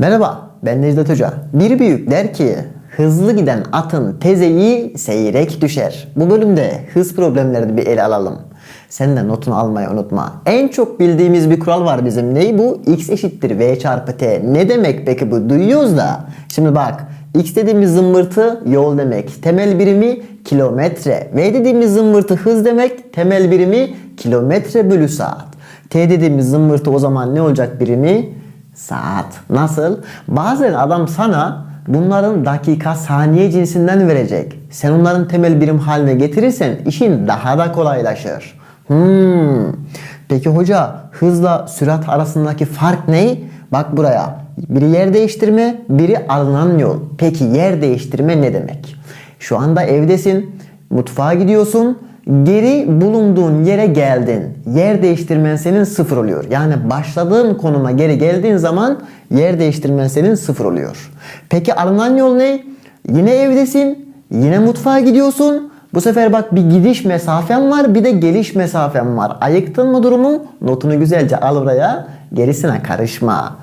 Merhaba, ben Necdet Hoca. Bir büyük der ki, hızlı giden atın tezeyi seyrek düşer. Bu bölümde hız problemlerini bir ele alalım. Sen de notunu almayı unutma. En çok bildiğimiz bir kural var bizim. Ney bu? X eşittir V çarpı T. Ne demek peki bu? Duyuyoruz da. Şimdi bak. X dediğimiz zımbırtı yol demek. Temel birimi kilometre. V dediğimiz zımbırtı hız demek. Temel birimi kilometre bölü saat. T dediğimiz zımbırtı o zaman ne olacak birimi? Saat. Nasıl? Bazen adam sana bunların dakika saniye cinsinden verecek. Sen onların temel birim haline getirirsen işin daha da kolaylaşır. Hmm. Peki hoca hızla sürat arasındaki fark ne? Bak buraya. Biri yer değiştirme, biri alınan yol. Peki yer değiştirme ne demek? Şu anda evdesin, mutfağa gidiyorsun, geri bulunduğun yere geldin. Yer değiştirmen senin sıfır oluyor. Yani başladığın konuma geri geldiğin zaman yer değiştirmen senin sıfır oluyor. Peki alınan yol ne? Yine evdesin, yine mutfağa gidiyorsun. Bu sefer bak bir gidiş mesafen var bir de geliş mesafen var. Ayıktın mı durumu? Notunu güzelce al buraya. Gerisine karışma.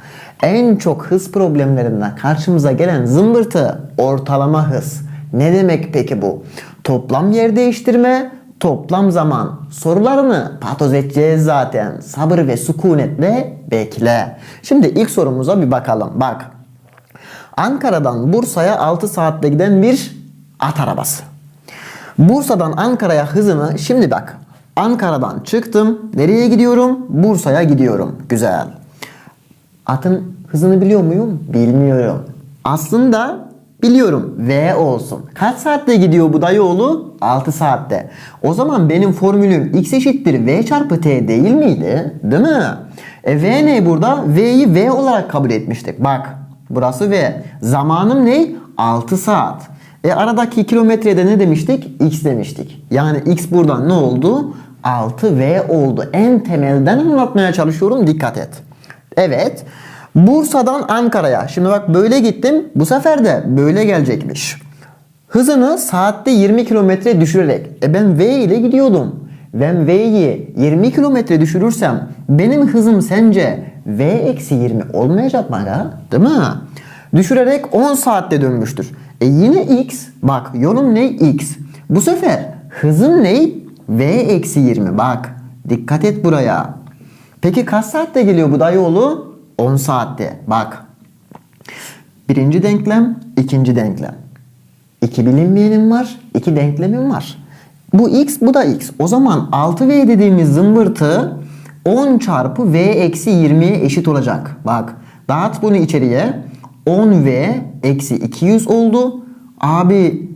En çok hız problemlerinde karşımıza gelen zımbırtı ortalama hız. Ne demek peki bu? Toplam yer değiştirme, toplam zaman. Sorularını patoz edeceğiz zaten. Sabır ve sükunetle bekle. Şimdi ilk sorumuza bir bakalım. Bak. Ankara'dan Bursa'ya 6 saatte giden bir at arabası. Bursa'dan Ankara'ya hızını şimdi bak. Ankara'dan çıktım. Nereye gidiyorum? Bursa'ya gidiyorum. Güzel. Atın hızını biliyor muyum? Bilmiyorum. Aslında biliyorum. V olsun. Kaç saatte gidiyor bu dayıoğlu? 6 saatte. O zaman benim formülüm x eşittir v çarpı t değil miydi? Değil mi? E v ne burada? V'yi v olarak kabul etmiştik. Bak burası v. Zamanım ne? 6 saat. E aradaki kilometrede ne demiştik? X demiştik. Yani X buradan ne oldu? 6V oldu. En temelden anlatmaya çalışıyorum. Dikkat et. Evet. Bursa'dan Ankara'ya. Şimdi bak böyle gittim. Bu sefer de böyle gelecekmiş. Hızını saatte 20 kilometre düşürerek. E ben V ile gidiyordum. Ben V'yi 20 kilometre düşürürsem benim hızım sence V eksi 20 olmayacak mı? aga? Değil mi? Düşürerek 10 saatte dönmüştür. E yine x. Bak yolum ne? x. Bu sefer hızım ne? V eksi 20. Bak dikkat et buraya. Peki kaç saatte geliyor bu dayıoğlu? 10 saatte. Bak. Birinci denklem, ikinci denklem. İki bilinmeyenim var, iki denklemim var. Bu x, bu da x. O zaman 6v dediğimiz zımbırtı 10 çarpı v eksi 20'ye eşit olacak. Bak dağıt bunu içeriye. 10v eksi 200 oldu. Abi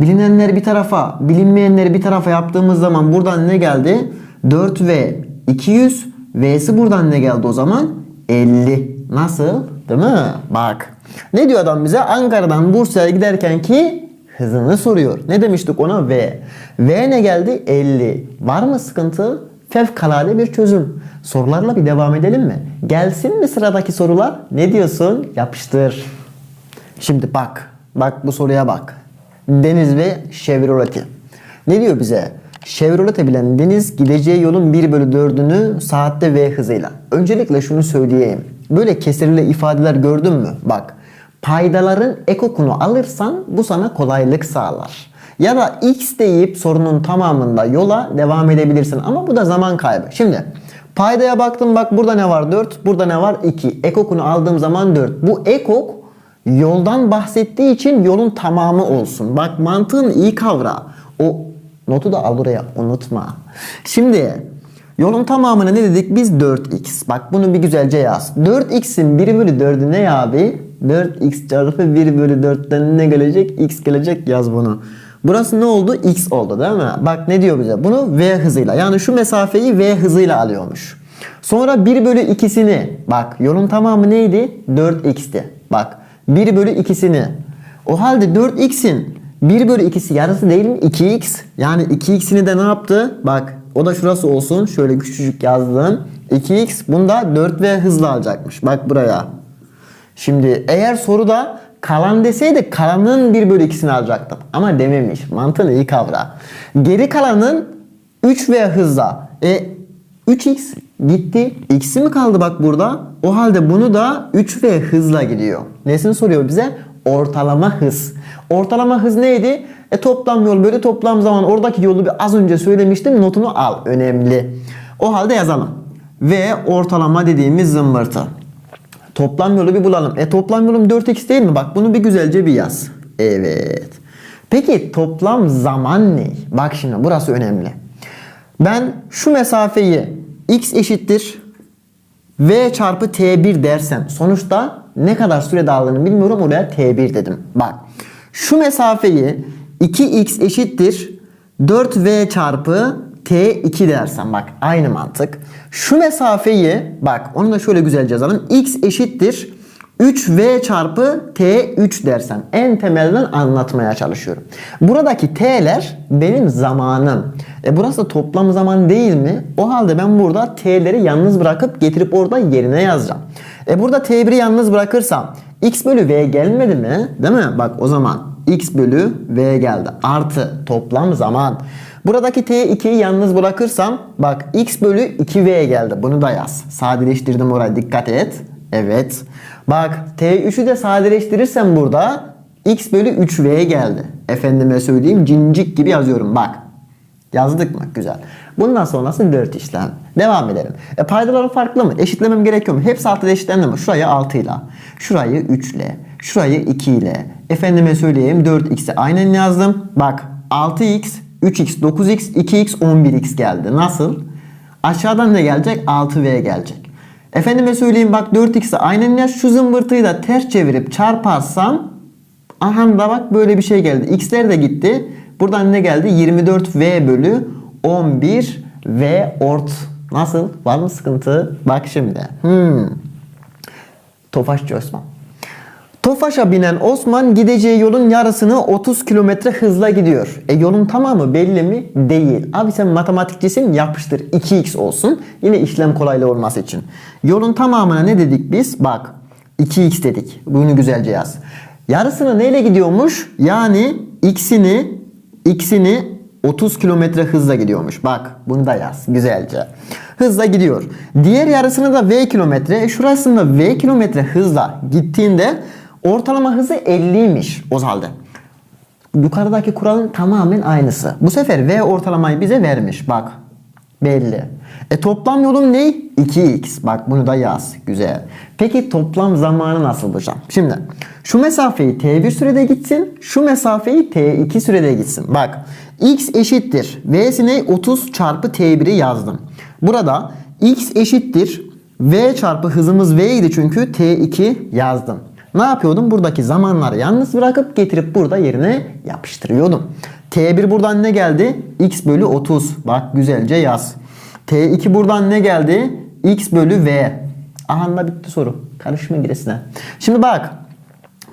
bilinenleri bir tarafa, bilinmeyenleri bir tarafa yaptığımız zaman buradan ne geldi? 4v 200. V'si buradan ne geldi o zaman? 50. Nasıl? Değil mi? Bak. Ne diyor adam bize? Ankara'dan Bursa'ya giderken ki hızını soruyor. Ne demiştik ona? V. V ne geldi? 50. Var mı sıkıntı? Fevkalade bir çözüm. Sorularla bir devam edelim mi? Gelsin mi sıradaki sorular? Ne diyorsun? Yapıştır. Şimdi bak. Bak bu soruya bak. Deniz ve Chevrolet'i. Ne diyor bize? Chevrolet'e bilen Deniz gideceği yolun 1 bölü 4'ünü saatte V hızıyla. Öncelikle şunu söyleyeyim. Böyle kesirli ifadeler gördün mü? Bak. Paydaların ekokunu alırsan bu sana kolaylık sağlar. Ya da x deyip sorunun tamamında yola devam edebilirsin. Ama bu da zaman kaybı. Şimdi paydaya baktım bak burada ne var 4, burada ne var 2. Ekokunu aldığım zaman 4. Bu ekok yoldan bahsettiği için yolun tamamı olsun. Bak mantığını iyi kavra. O notu da al buraya unutma. Şimdi yolun tamamını ne dedik biz 4x. Bak bunu bir güzelce yaz. 4x'in 1 bölü 4'ü ne abi? 4x çarpı 1 bölü 4'ten ne gelecek? x gelecek yaz bunu. Burası ne oldu? X oldu değil mi? Bak ne diyor bize? Bunu V hızıyla. Yani şu mesafeyi V hızıyla alıyormuş. Sonra 1 bölü 2'sini. Bak yolun tamamı neydi? 4x'ti. Bak 1 bölü 2'sini. O halde 4x'in 1 bölü 2'si yarısı değil mi? 2x. Yani 2x'ini de ne yaptı? Bak o da şurası olsun. Şöyle küçücük yazdım. 2x bunda 4v hızla alacakmış. Bak buraya. Şimdi eğer soruda kalan deseydi kalanın 1 bölü 2'sini alacaktım. Ama dememiş. Mantığını iyi kavra. Geri kalanın 3v hızla. E 3x gitti. X'i mi kaldı bak burada? O halde bunu da 3V hızla gidiyor. Nesini soruyor bize? Ortalama hız. Ortalama hız neydi? E toplam yol böyle toplam zaman oradaki yolu bir az önce söylemiştim. Notunu al. Önemli. O halde yazalım. V ortalama dediğimiz zımbırtı. Toplam yolu bir bulalım. E toplam yolum 4x değil mi? Bak bunu bir güzelce bir yaz. Evet. Peki toplam zaman ne? Bak şimdi burası önemli. Ben şu mesafeyi x eşittir v çarpı t1 dersem sonuçta ne kadar sürede aldığını bilmiyorum oraya t1 dedim. Bak şu mesafeyi 2x eşittir 4v çarpı t2 dersem bak aynı mantık. Şu mesafeyi bak onu da şöyle güzelce yazalım. x eşittir 3v çarpı t3 dersem en temelden anlatmaya çalışıyorum. Buradaki t'ler benim zamanım. E burası toplam zaman değil mi? O halde ben burada t'leri yalnız bırakıp getirip orada yerine yazacağım. E burada t1'i yalnız bırakırsam x bölü v gelmedi mi? Değil mi? Bak o zaman x bölü v geldi. Artı toplam zaman. Buradaki t2'yi yalnız bırakırsam bak x bölü 2v geldi. Bunu da yaz. Sadeleştirdim oraya dikkat et. Evet. Bak T3'ü de sadeleştirirsem burada x bölü 3v geldi. Efendime söyleyeyim cincik gibi yazıyorum bak. Yazdık mı? Güzel. Bundan sonrası 4 işlem. Devam edelim. E paydaları farklı mı? Eşitlemem gerekiyor mu? Hepsi altı eşitlendi mi? Şurayı 6 ile. Şurayı 3 ile. Şurayı 2 ile. Efendime söyleyeyim 4x'i aynen yazdım. Bak 6x, 3x, 9x, 2x, 11x geldi. Nasıl? Aşağıdan ne gelecek? 6v gelecek. Efendime söyleyeyim bak 4x'i aynen yaz. Şu zımbırtıyı da ters çevirip çarparsam aha da bak böyle bir şey geldi. X'ler de gitti. Buradan ne geldi? 24v bölü 11v ort. Nasıl? Var mı sıkıntı? Bak şimdi. Hmm. Tofaşçı Osman. Tofaş'a binen Osman gideceği yolun yarısını 30 kilometre hızla gidiyor. E yolun tamamı belli mi? Değil. Abi sen matematikçisin yapıştır 2x olsun. Yine işlem kolaylığı olması için. Yolun tamamına ne dedik biz? Bak 2x dedik. Bunu güzelce yaz. Yarısını neyle gidiyormuş? Yani x'ini x'ini 30 kilometre hızla gidiyormuş. Bak bunu da yaz güzelce. Hızla gidiyor. Diğer yarısını da v kilometre. E, Şurasında v kilometre hızla gittiğinde ortalama hızı 50'ymiş o halde. Yukarıdaki kuralın tamamen aynısı. Bu sefer v ortalamayı bize vermiş. Bak belli. E toplam yolum ne? 2x. Bak bunu da yaz. Güzel. Peki toplam zamanı nasıl bulacağım? Şimdi şu mesafeyi t1 sürede gitsin. Şu mesafeyi t2 sürede gitsin. Bak x eşittir. V'sine 30 çarpı t1'i yazdım. Burada x eşittir. V çarpı hızımız v idi çünkü t2 yazdım. Ne yapıyordum? Buradaki zamanları yalnız bırakıp getirip burada yerine yapıştırıyordum. T1 buradan ne geldi? X bölü 30. Bak güzelce yaz. T2 buradan ne geldi? X bölü V. Aha da bitti soru. Karışma giresine. Şimdi bak.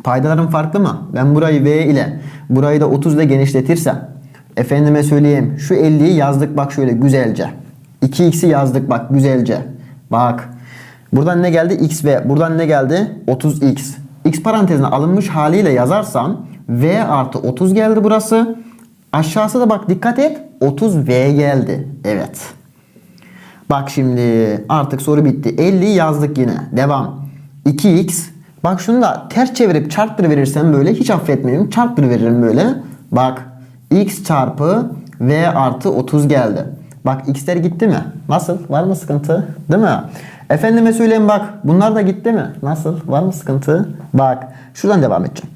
Paydalarım farklı mı? Ben burayı V ile burayı da 30 ile genişletirsem. Efendime söyleyeyim. Şu 50'yi yazdık bak şöyle güzelce. 2x'i yazdık bak güzelce. Bak. Buradan ne geldi? X ve buradan ne geldi? 30x. X parantezine alınmış haliyle yazarsam V artı 30 geldi burası. Aşağısı da bak dikkat et 30V geldi. Evet. Bak şimdi artık soru bitti. 50 yazdık yine. Devam. 2x. Bak şunu da ters çevirip çarptır verirsem böyle hiç affetmiyorum. Çarptır veririm böyle. Bak x çarpı v artı 30 geldi. Bak x'ler gitti mi? Nasıl? Var mı sıkıntı? Değil mi? Efendime söyleyeyim bak bunlar da gitti mi? Nasıl? Var mı sıkıntı? Bak şuradan devam edeceğim.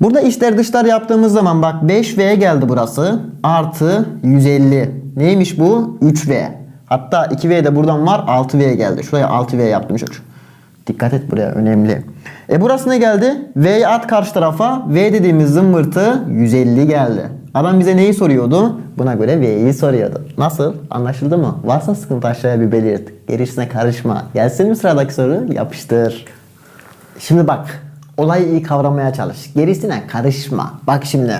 Burada içler dışlar yaptığımız zaman bak 5V geldi burası. Artı 150. Neymiş bu? 3V. Hatta 2V de buradan var 6V geldi. Şuraya 6V yaptım çocuk. Dikkat et buraya önemli. E burası ne geldi? V'yi at karşı tarafa. V dediğimiz zımbırtı 150 geldi. Adam bize neyi soruyordu? Buna göre V'yi soruyordu. Nasıl? Anlaşıldı mı? Varsa sıkıntı aşağıya bir belirt. Gerisine karışma. Gelsin mi sıradaki soru? Yapıştır. Şimdi bak. Olayı iyi kavramaya çalış. Gerisine karışma. Bak şimdi.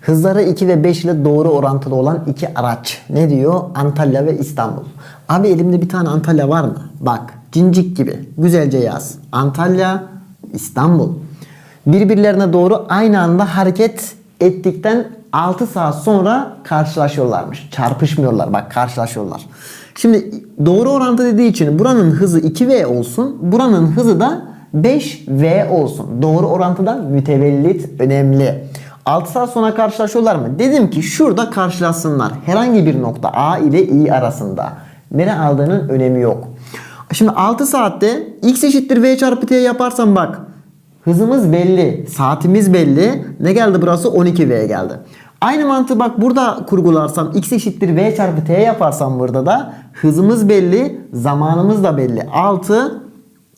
Hızları 2 ve 5 ile doğru orantılı olan iki araç. Ne diyor? Antalya ve İstanbul. Abi elimde bir tane Antalya var mı? Bak cincik gibi. Güzelce yaz. Antalya, İstanbul. Birbirlerine doğru aynı anda hareket ettikten 6 saat sonra karşılaşıyorlarmış. Çarpışmıyorlar bak karşılaşıyorlar. Şimdi doğru orantı dediği için buranın hızı 2V olsun. Buranın hızı da 5V olsun. Doğru orantıdan mütevellit önemli. 6 saat sonra karşılaşıyorlar mı? Dedim ki şurada karşılaşsınlar. Herhangi bir nokta A ile I arasında. Nere aldığının önemi yok. Şimdi 6 saatte x eşittir v çarpı t yaparsam bak. Hızımız belli. Saatimiz belli. Ne geldi burası? 12v geldi. Aynı mantığı bak burada kurgularsam x eşittir v çarpı t yaparsam burada da hızımız belli. Zamanımız da belli. 6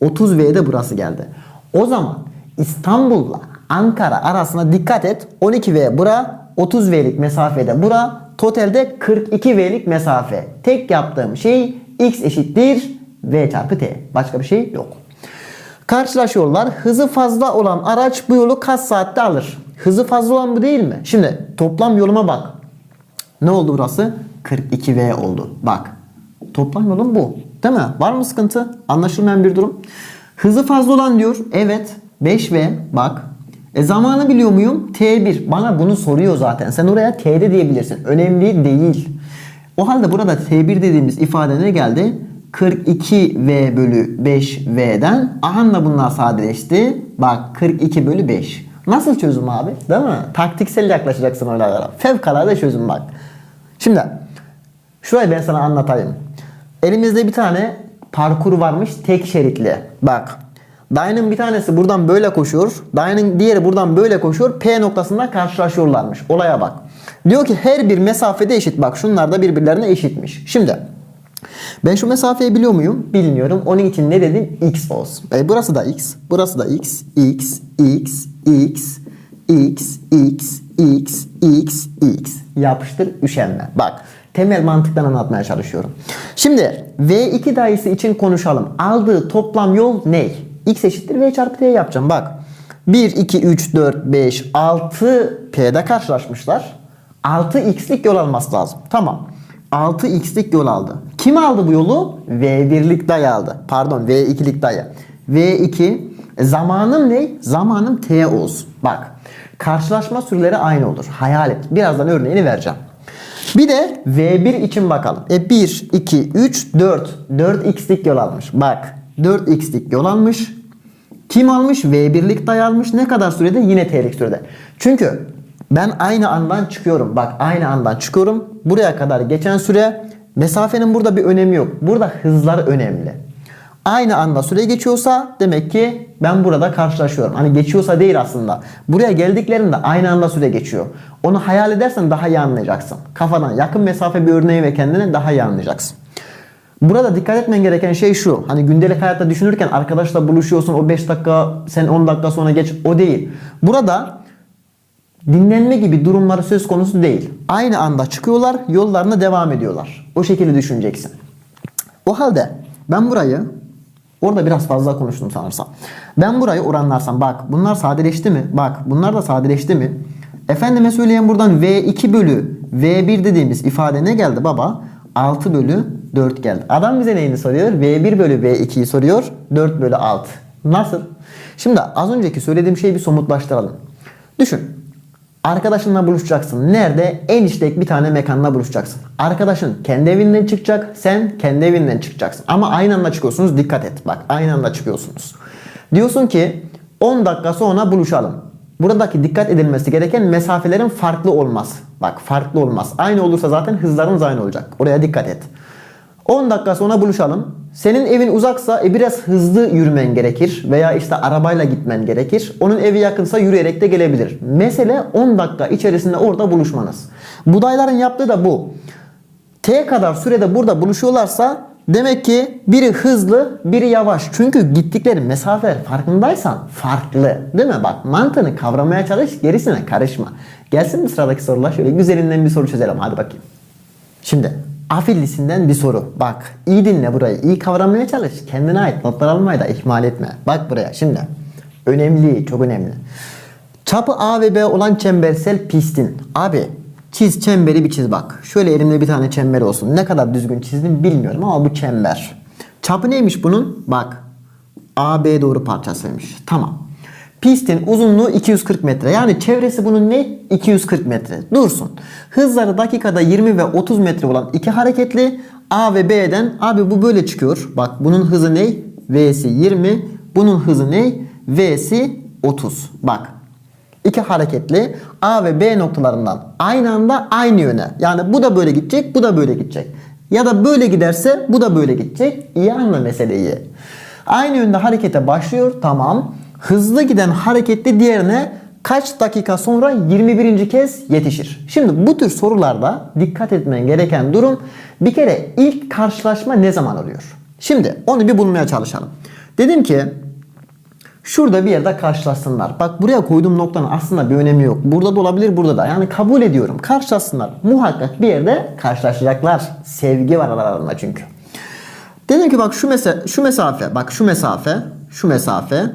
30V'de burası geldi. O zaman İstanbul'la Ankara arasına dikkat et. 12V bura 30V'lik mesafede bura totalde 42V'lik mesafe. Tek yaptığım şey x eşittir V çarpı t. Başka bir şey yok. Karşılaşıyorlar. Hızı fazla olan araç bu yolu kaç saatte alır? Hızı fazla olan bu değil mi? Şimdi toplam yoluma bak. Ne oldu burası? 42V oldu. Bak. Toplam yolum bu. Değil mi? Var mı sıkıntı? Anlaşılmayan bir durum. Hızı fazla olan diyor. Evet. 5V. Bak. E zamanı biliyor muyum? T1. Bana bunu soruyor zaten. Sen oraya T'de diyebilirsin. Önemli değil. O halde burada T1 dediğimiz ifade ne geldi? 42V bölü 5V'den ahanla bunlar sadeleşti. Bak 42 bölü 5. Nasıl çözüm abi? Değil mi? Taktiksel yaklaşacaksın olaylara. Fevkalade çözüm bak. Şimdi şurayı ben sana anlatayım. Elimizde bir tane parkur varmış tek şeritli. Bak. Dayının bir tanesi buradan böyle koşuyor. Dayının diğeri buradan böyle koşuyor. P noktasında karşılaşıyorlarmış. Olaya bak. Diyor ki her bir mesafede eşit. Bak şunlar da birbirlerine eşitmiş. Şimdi ben şu mesafeyi biliyor muyum? Bilmiyorum. Onun için ne dedim? X olsun. E, burası da X. Burası da X. X, X, X, X, X, X, X, X. Yapıştır üşenme. Bak temel mantıktan anlatmaya çalışıyorum. Şimdi V2 dayısı için konuşalım. Aldığı toplam yol ne? X eşittir V çarpı T yapacağım. Bak 1, 2, 3, 4, 5, 6 P'de karşılaşmışlar. 6x'lik yol alması lazım. Tamam. 6x'lik yol aldı. Kim aldı bu yolu? V1'lik dayı aldı. Pardon V2'lik dayı. V2 e, zamanım ne? Zamanım T olsun. Bak karşılaşma süreleri aynı olur. Hayal et. Birazdan örneğini vereceğim. Bir de V1 için bakalım. E 1, 2, 3, 4. 4x'lik yol almış. Bak 4x'lik yol almış. Kim almış? V1'lik dayı almış. Ne kadar sürede? Yine T'lik sürede. Çünkü ben aynı andan çıkıyorum. Bak aynı andan çıkıyorum. Buraya kadar geçen süre mesafenin burada bir önemi yok. Burada hızlar önemli. Aynı anda süre geçiyorsa demek ki ben burada karşılaşıyorum. Hani geçiyorsa değil aslında. Buraya geldiklerinde aynı anda süre geçiyor. Onu hayal edersen daha iyi anlayacaksın. Kafadan yakın mesafe bir örneği ve kendini daha iyi anlayacaksın. Burada dikkat etmen gereken şey şu. Hani gündelik hayatta düşünürken arkadaşla buluşuyorsun o 5 dakika sen 10 dakika sonra geç o değil. Burada dinlenme gibi durumları söz konusu değil. Aynı anda çıkıyorlar, yollarına devam ediyorlar. O şekilde düşüneceksin. O halde ben burayı orada biraz fazla konuştum sanırsam. Ben burayı oranlarsam bak bunlar sadeleşti mi? Bak bunlar da sadeleşti mi? Efendime söyleyen buradan V2 bölü V1 dediğimiz ifade ne geldi baba? 6 bölü 4 geldi. Adam bize neyini soruyor? V1 bölü V2'yi soruyor. 4 bölü 6. Nasıl? Şimdi az önceki söylediğim şeyi bir somutlaştıralım. Düşün. Arkadaşınla buluşacaksın. Nerede? En işlek bir tane mekanla buluşacaksın. Arkadaşın kendi evinden çıkacak. Sen kendi evinden çıkacaksın. Ama aynı anda çıkıyorsunuz. Dikkat et. Bak aynı anda çıkıyorsunuz. Diyorsun ki 10 dakika sonra buluşalım. Buradaki dikkat edilmesi gereken mesafelerin farklı olmaz. Bak farklı olmaz. Aynı olursa zaten hızlarınız aynı olacak. Oraya dikkat et. 10 dakika sonra buluşalım. Senin evin uzaksa e, biraz hızlı yürümen gerekir veya işte arabayla gitmen gerekir. Onun evi yakınsa yürüyerek de gelebilir. Mesele 10 dakika içerisinde orada buluşmanız. Budayların yaptığı da bu. T kadar sürede burada buluşuyorlarsa demek ki biri hızlı, biri yavaş. Çünkü gittikleri mesafeler farkındaysan farklı. Değil mi? Bak mantığını kavramaya çalış, gerisine karışma. Gelsin mi sıradaki sorular? Şöyle güzelinden bir soru çözelim. Hadi bakayım. Şimdi afillisinden bir soru. Bak iyi dinle burayı. iyi kavramaya çalış. Kendine ait notlar almayı da ihmal etme. Bak buraya şimdi. Önemli, çok önemli. Çapı A ve B olan çembersel pistin. Abi çiz çemberi bir çiz bak. Şöyle elimde bir tane çember olsun. Ne kadar düzgün çizdim bilmiyorum ama bu çember. Çapı neymiş bunun? Bak. AB doğru parçasıymış. Tamam. Pistin uzunluğu 240 metre. Yani çevresi bunun ne? 240 metre. Dursun. Hızları dakikada 20 ve 30 metre olan iki hareketli A ve B'den abi bu böyle çıkıyor. Bak bunun hızı ne? V'si 20. Bunun hızı ne? V'si 30. Bak. İki hareketli A ve B noktalarından aynı anda aynı yöne. Yani bu da böyle gidecek, bu da böyle gidecek. Ya da böyle giderse bu da böyle gidecek. İyi anla meseleyi. Aynı yönde harekete başlıyor. Tamam. Hızlı giden hareketli diğerine kaç dakika sonra 21. kez yetişir? Şimdi bu tür sorularda dikkat etmen gereken durum bir kere ilk karşılaşma ne zaman oluyor? Şimdi onu bir bulmaya çalışalım. Dedim ki Şurada bir yerde karşılaşsınlar. Bak buraya koyduğum noktanın aslında bir önemi yok. Burada da olabilir, burada da. Yani kabul ediyorum. Karşılaşsınlar. Muhakkak bir yerde karşılaşacaklar. Sevgi var aralarında çünkü. Dedim ki bak şu mesa şu mesafe, bak şu mesafe, şu mesafe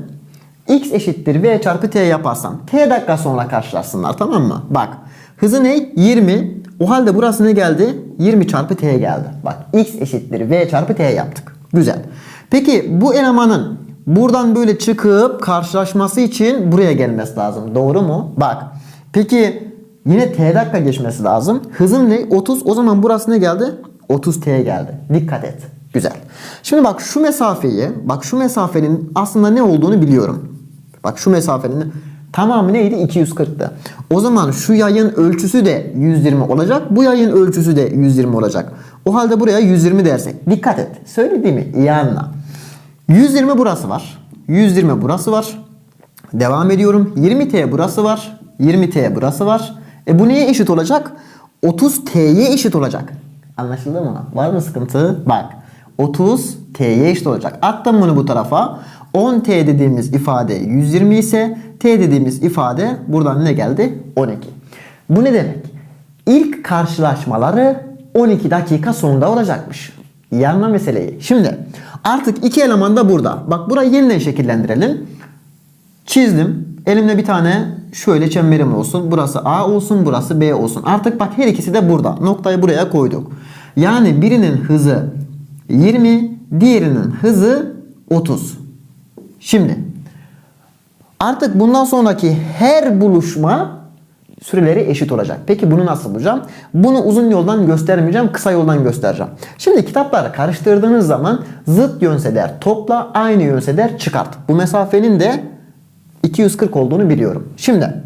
x eşittir v çarpı t yaparsam t dakika sonra karşılaşsınlar tamam mı? Bak hızı ne? 20. O halde burası ne geldi? 20 çarpı t geldi. Bak x eşittir v çarpı t yaptık. Güzel. Peki bu elemanın buradan böyle çıkıp karşılaşması için buraya gelmesi lazım. Doğru mu? Bak. Peki yine t dakika geçmesi lazım. Hızım ne? 30. O zaman burası ne geldi? 30 t geldi. Dikkat et. Güzel. Şimdi bak şu mesafeyi, bak şu mesafenin aslında ne olduğunu biliyorum. Bak şu mesafenin tamamı neydi? 240'tı. O zaman şu yayın ölçüsü de 120 olacak. Bu yayın ölçüsü de 120 olacak. O halde buraya 120 dersek. Dikkat et. Söylediğimi iyi anla. 120 burası var. 120 burası var. Devam ediyorum. 20T burası var. 20T burası var. E bu neye eşit olacak? 30T'ye eşit olacak. Anlaşıldı mı? Var mı sıkıntı? Bak. 30 T'ye eşit olacak. Attım bunu bu tarafa. 10 T dediğimiz ifade 120 ise T dediğimiz ifade buradan ne geldi? 12. Bu ne demek? İlk karşılaşmaları 12 dakika sonunda olacakmış. İyi meseleyi. Şimdi artık iki eleman da burada. Bak burayı yeniden şekillendirelim. Çizdim. Elimde bir tane şöyle çemberim olsun. Burası A olsun, burası B olsun. Artık bak her ikisi de burada. Noktayı buraya koyduk. Yani birinin hızı 20, diğerinin hızı 30. Şimdi artık bundan sonraki her buluşma süreleri eşit olacak. Peki bunu nasıl bulacağım? Bunu uzun yoldan göstermeyeceğim, kısa yoldan göstereceğim. Şimdi kitapları karıştırdığınız zaman zıt yönse der topla, aynı yönse der çıkart. Bu mesafenin de 240 olduğunu biliyorum. Şimdi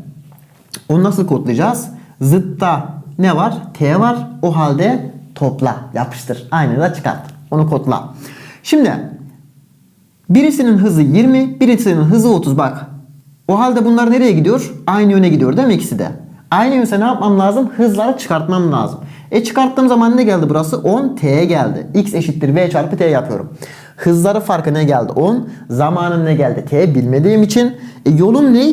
onu nasıl kodlayacağız? Zıtta ne var? T var. O halde topla, yapıştır. Aynı da çıkart. Onu kodla. Şimdi birisinin hızı 20, birisinin hızı 30 bak. O halde bunlar nereye gidiyor? Aynı yöne gidiyor değil mi ikisi de? Aynı yönse ne yapmam lazım? Hızları çıkartmam lazım. E çıkarttığım zaman ne geldi burası? 10 t geldi. x eşittir v çarpı t yapıyorum. Hızları farkı ne geldi? 10. Zamanım ne geldi? t bilmediğim için. E yolum ne?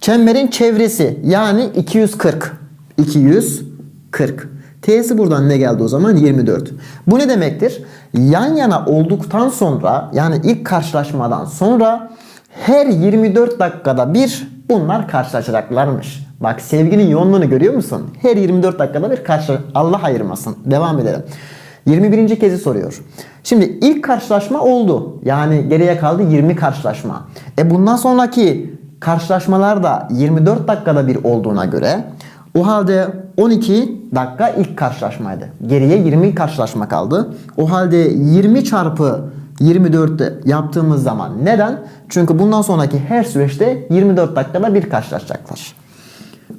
Çemberin çevresi. Yani 240. 240. T'si buradan ne geldi o zaman? 24. Bu ne demektir? Yan yana olduktan sonra yani ilk karşılaşmadan sonra her 24 dakikada bir bunlar karşılaşacaklarmış. Bak sevginin yoğunluğunu görüyor musun? Her 24 dakikada bir karşı Allah ayırmasın. Devam edelim. 21. kezi soruyor. Şimdi ilk karşılaşma oldu. Yani geriye kaldı 20 karşılaşma. E bundan sonraki karşılaşmalar da 24 dakikada bir olduğuna göre o halde 12 dakika ilk karşılaşmaydı. Geriye 20 karşılaşma kaldı. O halde 20 çarpı 24'te yaptığımız zaman neden? Çünkü bundan sonraki her süreçte 24 dakikada bir karşılaşacaklar.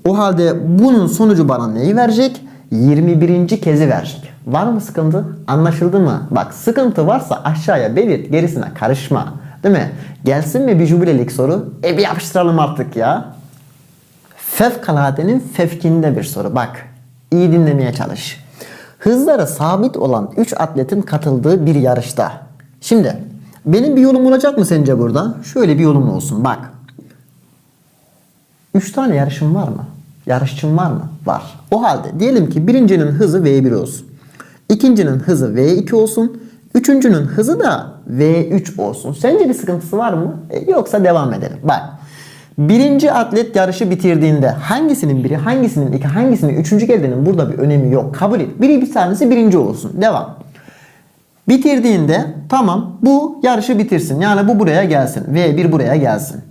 O halde bunun sonucu bana neyi verecek? 21. kezi verecek. Var mı sıkıntı? Anlaşıldı mı? Bak sıkıntı varsa aşağıya belirt gerisine karışma. Değil mi? Gelsin mi bir jübilelik soru? E bir yapıştıralım artık ya. Fevkaladenin fevkinde bir soru. Bak iyi dinlemeye çalış. Hızları sabit olan 3 atletin katıldığı bir yarışta. Şimdi benim bir yolum olacak mı sence burada? Şöyle bir yolum olsun bak. 3 tane yarışım var mı? Yarışçım var mı? Var. O halde diyelim ki birincinin hızı V1 olsun. İkincinin hızı V2 olsun. Üçüncünün hızı da V3 olsun. Sence bir sıkıntısı var mı? E, yoksa devam edelim. Bak. Birinci atlet yarışı bitirdiğinde hangisinin biri, hangisinin iki, hangisinin üçüncü geldiğinin burada bir önemi yok. Kabul et. Biri bir tanesi birinci olsun. Devam. Bitirdiğinde tamam bu yarışı bitirsin. Yani bu buraya gelsin. V1 buraya gelsin.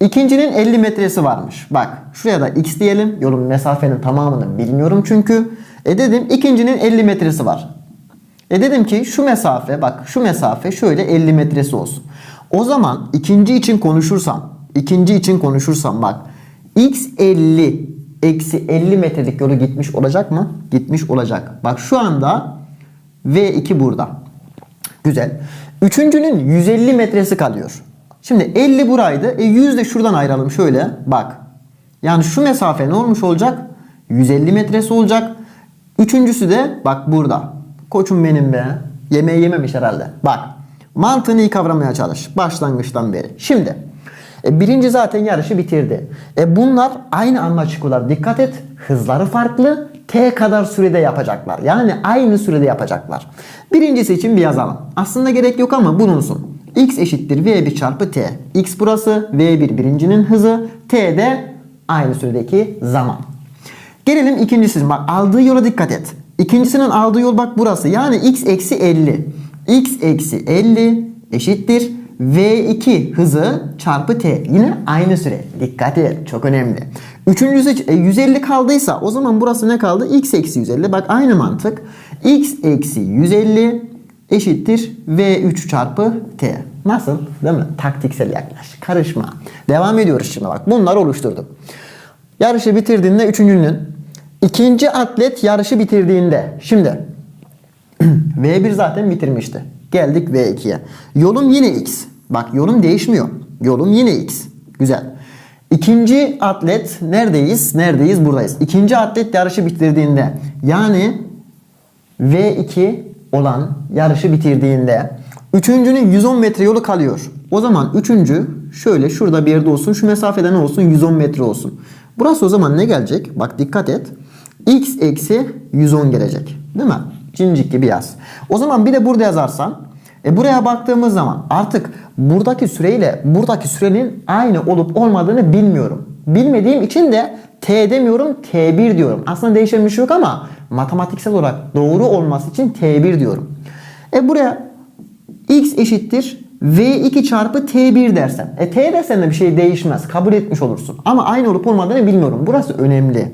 İkincinin 50 metresi varmış. Bak şuraya da x diyelim. Yolun mesafenin tamamını bilmiyorum çünkü. E dedim ikincinin 50 metresi var. E dedim ki şu mesafe bak şu mesafe şöyle 50 metresi olsun. O zaman ikinci için konuşursam ikinci için konuşursam bak x 50 eksi 50 metrelik yolu gitmiş olacak mı? Gitmiş olacak. Bak şu anda V2 burada. Güzel. Üçüncünün 150 metresi kalıyor. Şimdi 50 buraydı. E 100 de şuradan ayıralım şöyle. Bak. Yani şu mesafe ne olmuş olacak? 150 metresi olacak. Üçüncüsü de bak burada. Koçum benim be. Yemeği yememiş herhalde. Bak. Mantığını iyi kavramaya çalış. Başlangıçtan beri. Şimdi. E, birinci zaten yarışı bitirdi. E, bunlar aynı anda çıkıyorlar. Dikkat et. Hızları farklı. T kadar sürede yapacaklar. Yani aynı sürede yapacaklar. Birincisi için bir yazalım. Aslında gerek yok ama bulunsun. X eşittir V1 çarpı T. X burası. V1 birincinin hızı. T de aynı süredeki zaman. Gelelim ikincisi. Bak aldığı yola dikkat et. İkincisinin aldığı yol bak burası. Yani x eksi 50. x eksi 50 eşittir. V2 hızı çarpı t. Yine aynı süre. Dikkat et. Çok önemli. Üçüncüsü e, 150 kaldıysa o zaman burası ne kaldı? x eksi 150. Bak aynı mantık. x eksi 150 eşittir V3 çarpı t. Nasıl? Değil mi? Taktiksel yaklaş. Karışma. Devam ediyoruz şimdi bak. Bunları oluşturduk. Yarışı bitirdiğinde üçüncünün ikinci atlet yarışı bitirdiğinde şimdi V1 zaten bitirmişti. Geldik V2'ye. Yolum yine X. Bak yolum değişmiyor. Yolum yine X. Güzel. İkinci atlet neredeyiz? Neredeyiz? Buradayız. İkinci atlet yarışı bitirdiğinde yani V2 olan yarışı bitirdiğinde üçüncünün 110 metre yolu kalıyor. O zaman üçüncü şöyle şurada bir yerde olsun. Şu mesafede ne olsun? 110 metre olsun. Burası o zaman ne gelecek? Bak dikkat et. X eksi 110 gelecek. Değil mi? Cincik gibi yaz. O zaman bir de burada yazarsan e buraya baktığımız zaman artık buradaki süreyle buradaki sürenin aynı olup olmadığını bilmiyorum. Bilmediğim için de T demiyorum T1 diyorum. Aslında değişen bir şey yok ama matematiksel olarak doğru olması için T1 diyorum. E buraya x eşittir v2 çarpı t1 dersen. E t dersen de bir şey değişmez. Kabul etmiş olursun. Ama aynı olup olmadığını bilmiyorum. Burası önemli.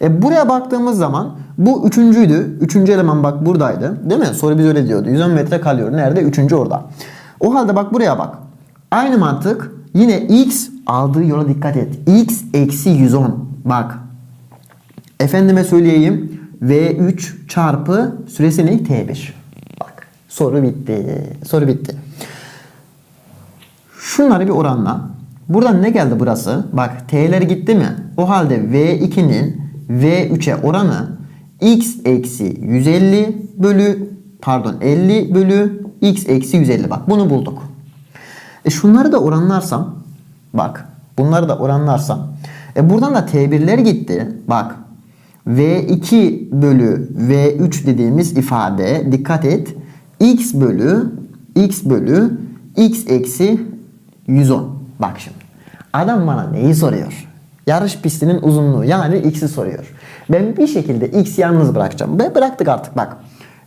E buraya baktığımız zaman bu üçüncüydü. Üçüncü eleman bak buradaydı. Değil mi? Soru biz öyle diyordu. 110 metre kalıyor. Nerede? Üçüncü orada. O halde bak buraya bak. Aynı mantık. Yine x aldığı yola dikkat et. x eksi 110. Bak. Efendime söyleyeyim. V3 çarpı süresi ne? T1. Bak. Soru bitti. Soru bitti. Şunları bir oranla. Buradan ne geldi burası? Bak t'ler gitti mi? O halde v2'nin v3'e oranı x eksi 150 bölü pardon 50 bölü x eksi 150. Bak bunu bulduk. E şunları da oranlarsam bak bunları da oranlarsam e buradan da t1'ler gitti. Bak v2 bölü v3 dediğimiz ifade dikkat et x bölü x bölü x eksi 110. Bak şimdi. Adam bana neyi soruyor? Yarış pistinin uzunluğu yani x'i soruyor. Ben bir şekilde x yalnız bırakacağım. Ve bıraktık artık bak.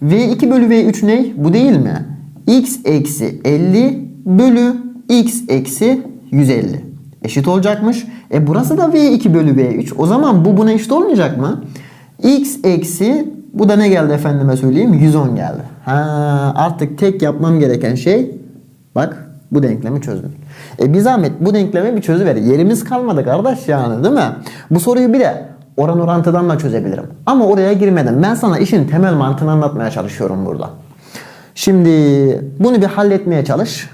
V2 bölü V3 ne? Bu değil mi? x eksi 50 bölü x eksi 150. Eşit olacakmış. E burası da V2 bölü V3. O zaman bu buna eşit olmayacak mı? x eksi bu da ne geldi efendime söyleyeyim? 110 geldi. Ha, artık tek yapmam gereken şey bak bu denklemi çözdüm. E bir zahmet bu denklemi bir çözüver. Yerimiz kalmadı kardeş yani değil mi? Bu soruyu bir de oran orantıdan da çözebilirim. Ama oraya girmeden ben sana işin temel mantığını anlatmaya çalışıyorum burada. Şimdi bunu bir halletmeye çalış.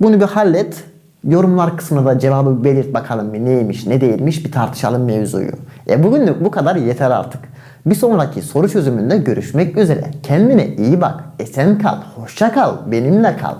Bunu bir hallet. Yorumlar kısmına da cevabı belirt bakalım bir neymiş ne değilmiş bir tartışalım mevzuyu. E bugünlük bu kadar yeter artık. Bir sonraki soru çözümünde görüşmek üzere. Kendine iyi bak. Esen kal. Hoşça kal. Benimle kal.